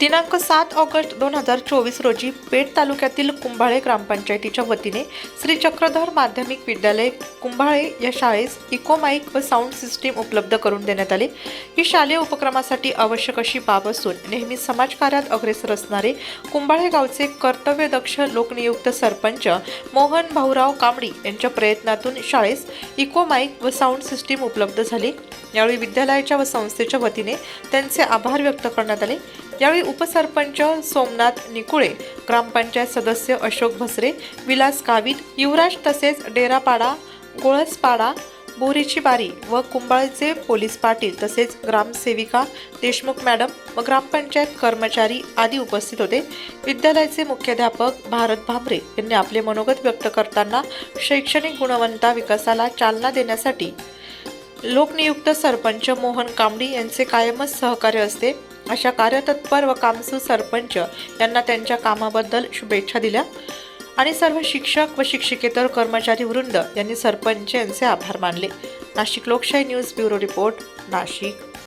दिनांक सात ऑगस्ट दोन हजार चोवीस रोजी पेठ तालुक्यातील कुंभाळे ग्रामपंचायतीच्या वतीने श्री चक्रधर माध्यमिक विद्यालय कुंभाळे या शाळेस इकोमाईक व साऊंड सिस्टीम उपलब्ध करून देण्यात आले. ही शालेय उपक्रमासाठी आवश्यक अशी बाब असून नेहमी समाजकार्यात अग्रेसर असणारे कुंभाळे गावचे कर्तव्यदक्ष लोकनियुक्त सरपंच मोहन भाऊराव कांबडी यांच्या प्रयत्नातून शाळेस इकोमाईक व साऊंड सिस्टीम उपलब्ध झाली. यावेळी विद्यालयाच्या व संस्थेच्या वतीने त्यांचे आभार व्यक्त करण्यात आले. यावेळी उपसरपंच सोमनाथ निकुळे ग्रामपंचायत सदस्य अशोक भसरे विलास कावित युवराज तसेच डेरापाडा गोळसपाडा बोरीची बारी व कुंभाळचे पोलीस पाटील तसेच ग्रामसेविका देशमुख मॅडम व ग्रामपंचायत कर्मचारी आदी उपस्थित होते. विद्यालयाचे मुख्याध्यापक भारत भांबरे यांनी आपले मनोगत व्यक्त करताना शैक्षणिक गुणवत्ता विकासाला चालना देण्यासाठी लोकनियुक्त सरपंच मोहन कांबडी यांचे कायमच सहकार्य असते. अशा कार्यतत्पर व कामसू सरपंच यांना त्यांच्या कामाबद्दल शुभेच्छा दिल्या. आणि सर्व शिक्षक व शिक्षिकेतर कर्मचारी वृंद यांनी सरपंच यांचे आभार मानले. नाशिक लोकशाही न्यूज ब्युरो रिपोर्ट नाशिक.